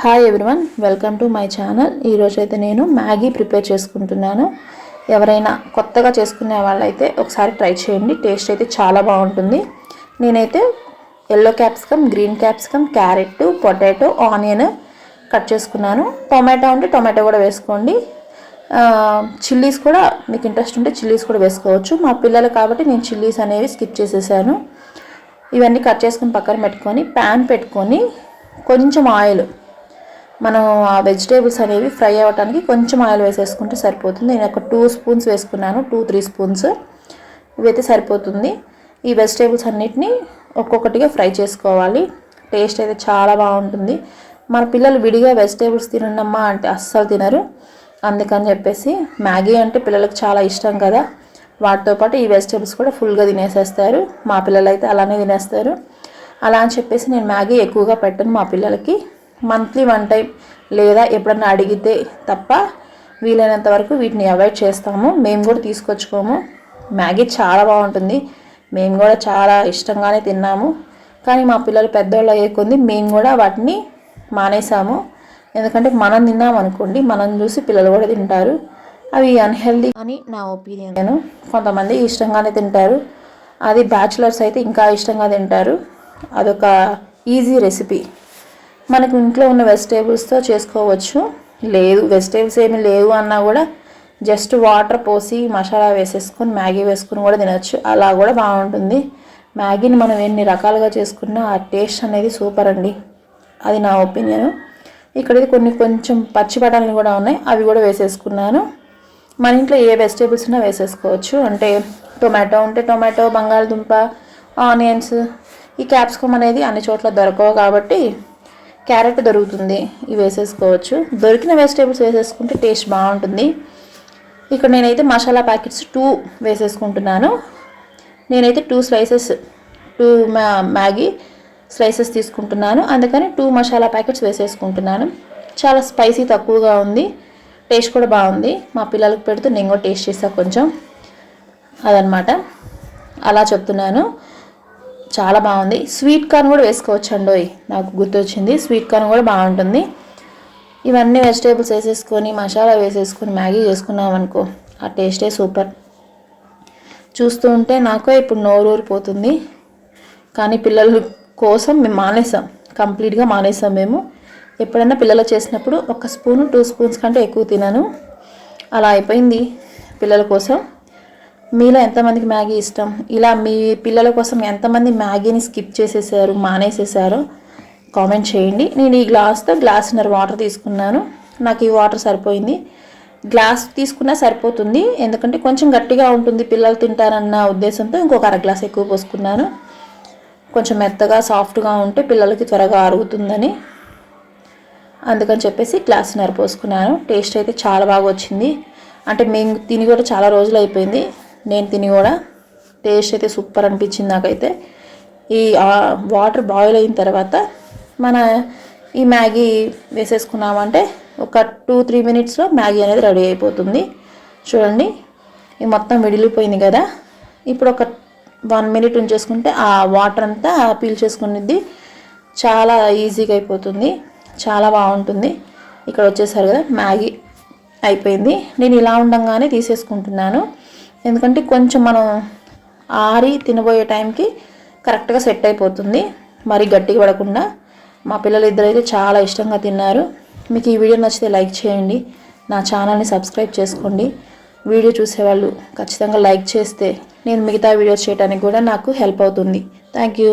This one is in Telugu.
Hi everyone welcome to my channel ఈరోజు అయితే నేను మ్యాగీ ప్రిపేర్ చేసుకుంటున్నాను. ఎవరైనా కొత్తగా చేసుకునే వాళ్ళైతే ఒకసారి ట్రై చేయండి. టేస్ట్ అయితే చాలా బాగుంటుంది. నేనైతే yellow capsicum green capsicum carrot potato onion cut చేసుకున్నాను. టొమాటో ఉంటే టొమాటో కూడా వేసుకోండి. చిల్లీస్ కూడా మీకు ఇంట్రెస్ట్ ఉంటే చిల్లీస్ కూడా వేసుకోవచ్చు. మా పిల్లలు కాబట్టి నేను చిల్లీస్ అనేవి స్కిప్ చేసేసాను. ఇవన్నీ కట్ చేసుకుని పక్కన పెట్టుకొని ప్యాన్ పెట్టుకొని కొంచెం ఆయిల్ మనం ఆ వెజిటేబుల్స్ అనేవి ఫ్రై అవ్వడానికి కొంచెం ఆయిల్ వేసేసుకుంటే సరిపోతుంది. నేను ఒక టూ స్పూన్స్ వేసుకున్నాను టూ త్రీ స్పూన్స్ ఇవైతే సరిపోతుంది. ఈ వెజిటేబుల్స్ అన్నిటిని ఒక్కొక్కటిగా ఫ్రై చేసుకోవాలి. టేస్ట్ అయితే చాలా బాగుంటుంది. మన పిల్లలు విడిగా వెజిటేబుల్స్ తినమ్మా అంటే అస్సలు తినరు. అందుకని చెప్పేసి మ్యాగీ అంటే పిల్లలకు చాలా ఇష్టం కదా. వాటితో పాటు ఈ వెజిటేబుల్స్ కూడా ఫుల్గా తినేసేస్తారు. మా పిల్లలు అయితే అలానే తినేస్తారు. అలా అని చెప్పేసి నేను మ్యాగీ ఎక్కువగా పెట్టను మా పిల్లలకి. మంత్లీ వన్ టైం లేదా ఎప్పుడన్నా అడిగితే తప్ప వీలైనంత వరకు వీటిని అవాయిడ్ చేస్తాము. మేము కూడా తీసుకొచ్చుకోము. మ్యాగీ చాలా బాగుంటుంది. మేము కూడా చాలా ఇష్టంగానే తిన్నాము. కానీ మా పిల్లలు పెద్దవాళ్ళు అయ్యే కొంది మేము కూడా వాటిని మానేసాము. ఎందుకంటే మనం తిన్నాం అనుకోండి మనం చూసి పిల్లలు కూడా తింటారు. అవి అన్హెల్దీ అని నా ఒపీనియన్ నేను కొంతమంది ఇష్టంగానే తింటారు. అది బ్యాచులర్స్ అయితే ఇంకా ఇష్టంగా తింటారు. అదొక ఈజీ రెసిపీ మనకు ఇంట్లో ఉన్న వెజిటేబుల్స్తో చేసుకోవచ్చు. లేదు వెజిటేబుల్స్ ఏమి లేవు అన్నా కూడా జస్ట్ వాటర్ పోసి మసాలా వేసేసుకొని మ్యాగీ వేసుకొని కూడా తినచ్చు. అలా కూడా బాగుంటుంది. మ్యాగీని మనం ఎన్ని రకాలుగా చేసుకున్నా ఆ టేస్ట్ అనేది సూపర్ అండి. అది నా ఒపీనియన్. ఇక్కడైతే కొన్ని కొంచెం పచ్చి బఠానీలు కూడా ఉన్నాయి. అవి కూడా వేసేసుకున్నాను. మన ఇంట్లో ఏ వెజిటేబుల్స్ ఉన్నా వేసేసుకోవచ్చు. అంటే టొమాటో ఉంటే టొమాటో బంగాళదుంప ఆనియన్స్ ఈ క్యాప్సికమ్ అనేది అన్ని చోట్ల దొరకవు కాబట్టి క్యారెట్ దొరుకుతుంది. ఇవి వేసేసుకోవచ్చు. దొరికిన వెజిటేబుల్స్ వేసేసుకుంటే టేస్ట్ బాగుంటుంది. ఇక్కడ నేనైతే మసాలా ప్యాకెట్స్ టూ వేసేసుకుంటున్నాను. నేనైతే టూ స్లైసెస్ టూ మ్యా మ్యాగీ స్లైసెస్ తీసుకుంటున్నాను. అందుకని టూ మసాలా ప్యాకెట్స్ వేసేసుకుంటున్నాను. చాలా స్పైసీ తక్కువగా ఉంది. టేస్ట్ కూడా బాగుంది. మా పిల్లలకు పెడుతూ నేను కూడా టేస్ట్ చేసా కొంచెం. అదనమాట. అలా చెప్తున్నాను. చాలా బాగుంది. స్వీట్ కార్న్ కూడా వేసుకోవచ్చు అండి నాకు గుర్తొచ్చింది. స్వీట్ కార్న్ కూడా బాగుంటుంది. ఇవన్నీ వెజిటేబుల్స్ వేసేసుకొని మసాలా వేసేసుకొని మ్యాగీ చేసుకున్నాం అనుకో ఆ టేస్టే సూపర్ చూస్తూ ఉంటే నాకు ఇప్పుడు నోరు ఊరిపోతుంది. కానీ పిల్లల కోసం మేము మానేసాం. కంప్లీట్గా మానేసాం మేము. ఎప్పుడైనా పిల్లలు చేసినప్పుడు ఒక స్పూన్ టూ స్పూన్స్ కంటే ఎక్కువ తినను. అలా అయిపోయింది పిల్లల కోసం. మీలో ఎంతమందికి మ్యాగీ ఇష్టం? ఇలా మీ పిల్లల కోసం ఎంతమంది మ్యాగీని స్కిప్ చేసేసారు మానేసేసారో కామెంట్ చేయండి. నేను ఈ గ్లాస్తో గ్లాస్న్నర వాటర్ తీసుకున్నాను. నాకు ఈ వాటర్ సరిపోయింది. గ్లాస్ తీసుకున్నా సరిపోతుంది. ఎందుకంటే కొంచెం గట్టిగా ఉంటుంది. పిల్లలు తింటారన్న ఉద్దేశంతో ఇంకొక అర గ్లాస్ ఎక్కువ పోసుకున్నాను. కొంచెం మెత్తగా సాఫ్ట్గా ఉంటే పిల్లలకి త్వరగా అరుగుతుందని అందుకని చెప్పేసి గ్లాస్ పోసుకున్నాను. టేస్ట్ అయితే చాలా బాగా వచ్చింది. అంటే మేము తిని కూడా చాలా రోజులు అయిపోయింది. నేను తిని కూడా టేస్ట్ అయితే సూపర్ అనిపించింది నాకైతే. ఈ వాటర్ బాయిల్ అయిన తర్వాత మన ఈ మ్యాగీ వేసేసుకున్నామంటే ఒక టూ త్రీ మినిట్స్లో మ్యాగీ అనేది రెడీ అయిపోతుంది. చూడండి ఇది మొత్తం విడిలిపోయింది కదా. ఇప్పుడు ఒక వన్ మినిట్ ఉంచేసుకుంటే ఆ వాటర్ అంతా పీల్ చేసుకునేది చాలా ఈజీగా అయిపోతుంది. చాలా బాగుంటుంది. ఇక్కడ వచ్చేసారు కదా మ్యాగీ అయిపోయింది. నేను ఇలా ఉండంగానే తీసేసుకుంటున్నాను. ఎందుకంటే కొంచెం మనం ఆరి తినబోయే టైంకి కరెక్ట్గా సెట్ అయిపోతుంది. మరి గట్టిగా పడకుండా. మా పిల్లలు ఇద్దరైతే చాలా ఇష్టంగా తిన్నారు. మీకు ఈ వీడియో నచ్చితే లైక్ చేయండి. నా ఛానల్ని సబ్స్క్రైబ్ చేసుకోండి. వీడియో చూసేవాళ్ళు ఖచ్చితంగా లైక్ చేస్తే నేను మిగతా వీడియోస్ చేయడానికి కూడా నాకు హెల్ప్ అవుతుంది. Thank you.